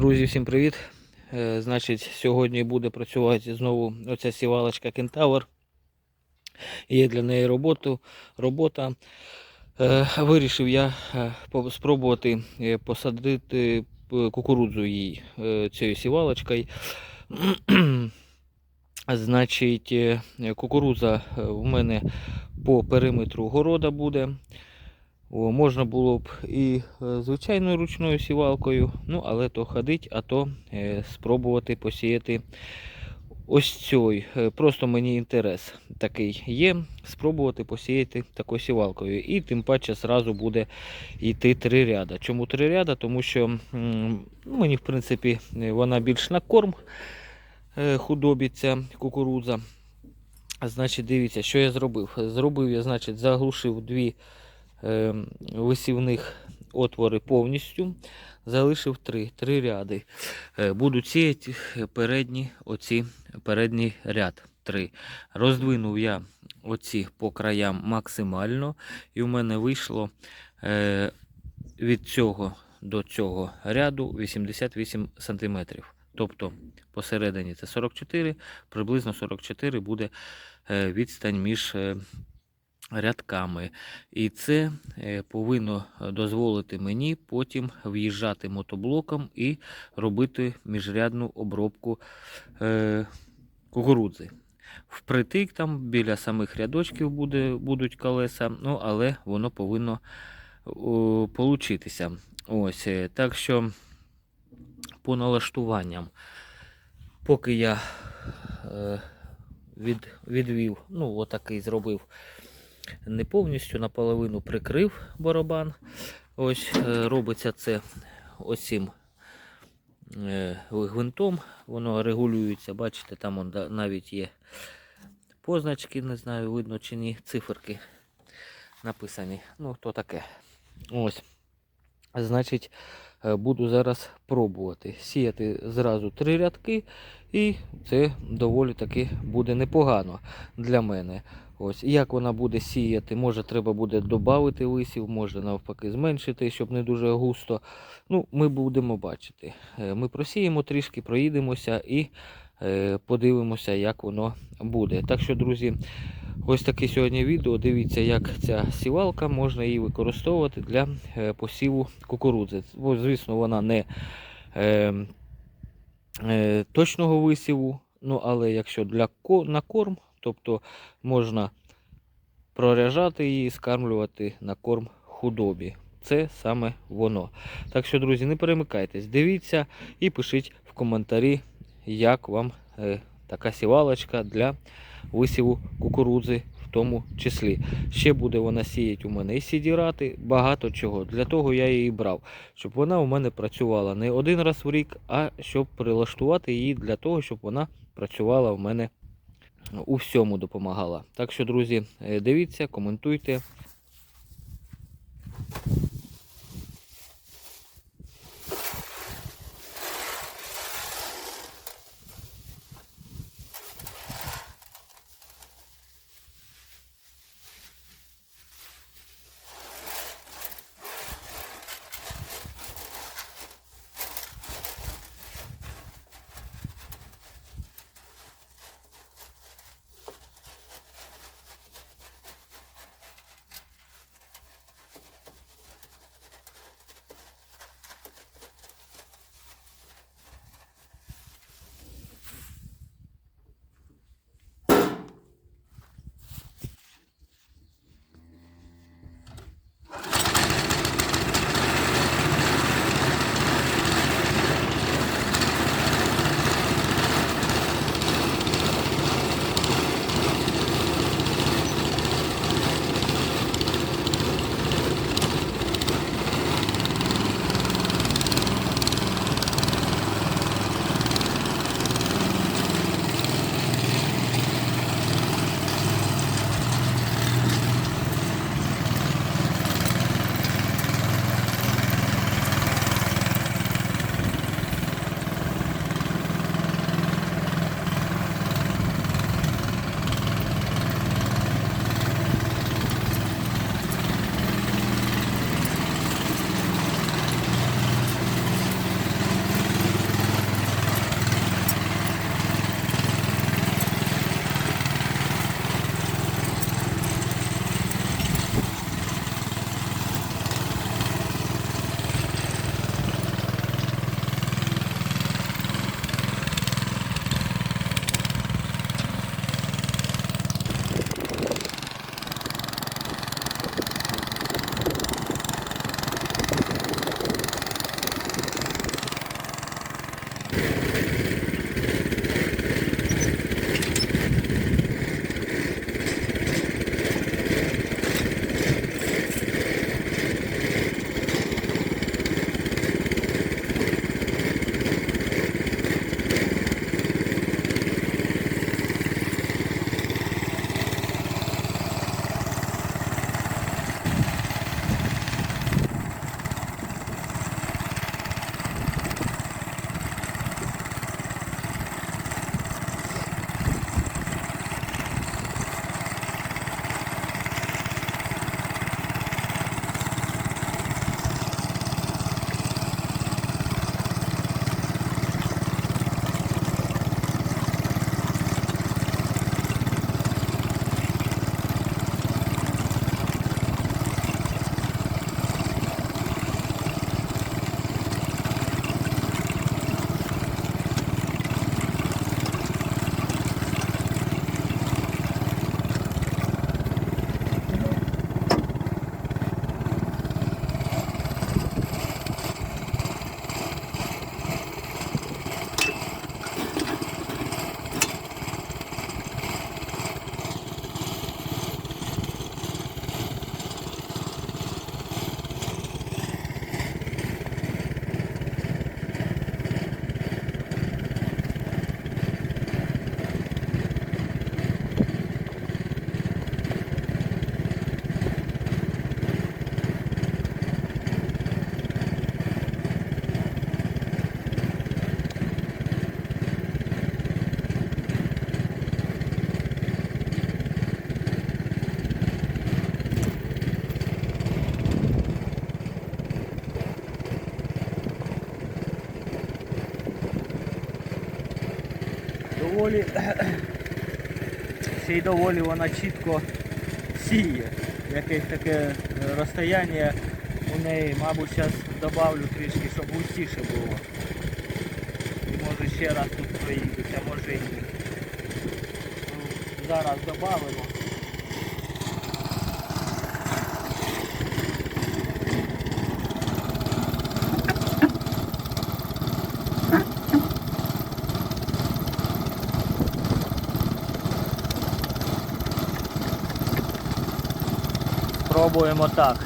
Друзі, всім привіт! Е, Значить, сьогодні буде працювати знову оця сівалочка Кентавр. Є для неї роботу, робота. Е, Вирішив я е, спробувати посадити кукурудзу е, цією сівалочкою. Значить, кукурудза в мене по периметру города буде. О, можна було б і е, звичайною ручною сівалкою, ну але то ходить, а то е, спробувати посіяти ось цей. Е, Просто мені інтерес такий є. Спробувати посіяти такою сівалкою. І тим паче зразу буде йти три ряда. Чому три ряда? Тому що ну, мені, в принципі, вона більш на корм худобі кукурудза. Значить, дивіться, що я зробив. Зробив я, значить, заглушив дві висівних отвори повністю. Залишив три, три ряди. Е, Буду сіяти передні, оці, передній ряд. Три. Роздвинув я оці по краям максимально. І в мене вийшло е, від цього до цього ряду 88 см. Тобто посередині це 44, приблизно 44 буде е, відстань між рядками. І це е, повинно дозволити мені потім в'їжджати мотоблоком і робити міжрядну обробку е, кукурудзи. Впритик там біля самих рядочків буде, будуть колеса, ну, але воно повинно о, получитися. Ось, е, так що по налаштуванням, поки я е, від, відвів, ну, отакий зробив не повністю наполовину прикрив барабан. Ось е, робиться це оцим е, гвинтом. Воно регулюється, бачите, там навіть є позначки, не знаю, видно чи ні, циферки написані. Ну, то таке. Ось. Значить, е, буду зараз пробувати сіяти зразу три рядки, і це доволі таки буде непогано для мене. Ось як вона буде сіяти, може треба буде додати висів, може навпаки зменшити, щоб не дуже густо. Ну, ми будемо бачити. Е, Ми просіємо трішки, проїдемося і е, подивимося, як воно буде. Так що, друзі, ось таке сьогодні відео. Дивіться, як ця сівалка можна її використовувати для е, посіву кукурудзи. Бо, звісно, вона не е, е, точного висіву, ну але якщо для на корм, тобто можна проряжати її, скармлювати на корм худобі. Це саме воно. Так що, друзі, не перемикайтесь, дивіться і пишіть в коментарі, як вам е, така сівалочка для висіву кукурудзи в тому числі. Ще буде вона сіяти у мене і сідірати, багато чого. Для того я її брав, щоб вона у мене працювала не один раз в рік, а щоб прилаштувати її для того, щоб вона працювала в мене у всьому допомагала. Так що, друзі, е, дивіться, коментуйте. Доволі ще й доволі вона чітко сіє. Якесь таке е, розстояння у неї, мабуть, зараз додавлю трішки, щоб густіше було. І може ще раз тут проїдеться, може і ні. Ну, Зараз додамо. Пробуємо так.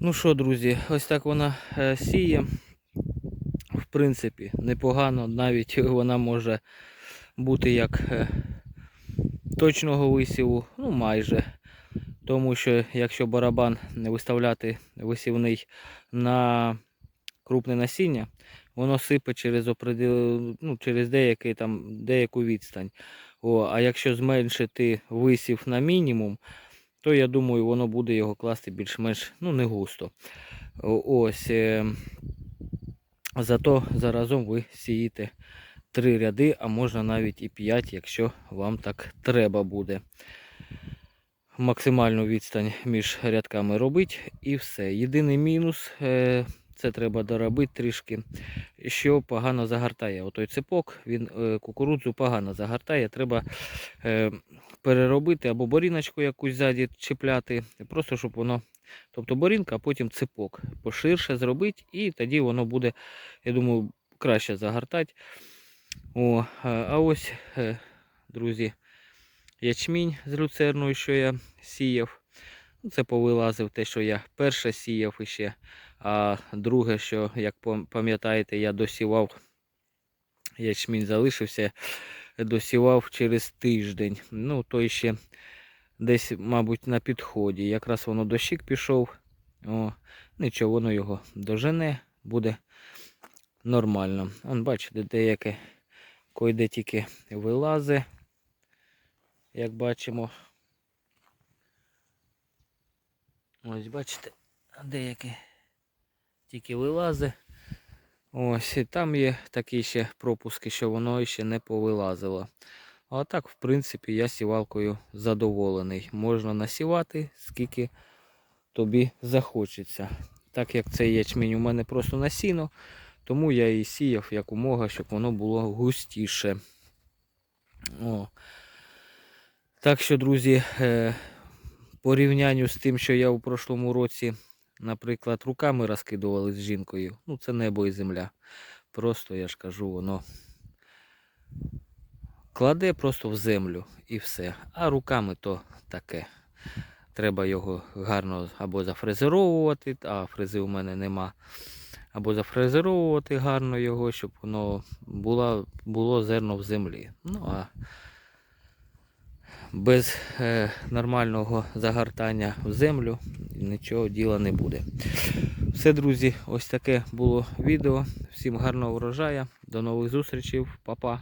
Ну що, друзі, ось так вона е, сіє. В принципі, непогано, навіть вона може бути як е, точного висіву, ну майже. Тому що якщо барабан не виставляти висівний на крупне насіння, воно сипе через ну, через деякий, там, деяку відстань. О, а якщо зменшити висів на мінімум, то я думаю, воно буде його класти більш-менш ну, не густо. Ось. Е... Зато заразом ви сієте три ряди, а можна навіть і п'ять, якщо вам так треба буде. Максимальну відстань між рядками робити і все. Єдиний мінус е, це треба доробити трішки, що погано загортає. Отой цепок, він е, кукурудзу погано загортає. Треба е, переробити або боріночку якусь ззаді чіпляти, просто щоб воно. Тобто борінка, а потім цепок поширше зробити, і тоді воно буде, я думаю, краще загортати. О, а а ось, е, друзі, ячмінь з люцерною, що я сіяв. Це повилазив те, що я перше сіяв іще. А друге, що, як пам'ятаєте, я досівав, ячмінь залишився, досівав через тиждень. Ну, то ще десь, мабуть, на підході. Якраз воно дощик пішов. О, нічого, воно його дожене, буде нормально. Он, бачите, деяке койде тільки вилази, як бачимо. Ось бачите, деякі тільки вилази. Ось, і там є такі ще пропуски, що воно ще не повилазило. А так, в принципі, я сівалкою задоволений. Можна насівати, скільки тобі захочеться. Так як цей ячмінь у мене просто на сіно, тому я і сіяв якомога, щоб воно було густіше. О. Так що, друзі, е, порівнянню з тим, що я у прошлому році, наприклад, руками розкидували з жінкою, ну це небо і земля. Просто я ж кажу, воно кладе просто в землю і все. А руками то таке. Треба його гарно або зафрезеровувати, а фрези у мене нема. Або зафрезеровувати гарно його, щоб воно було, було зерно в землі. Ну а без е, нормального загортання в землю нічого діла не буде. Все, друзі, ось таке було відео. Всім гарного врожая. До нових зустрічей, Па-па.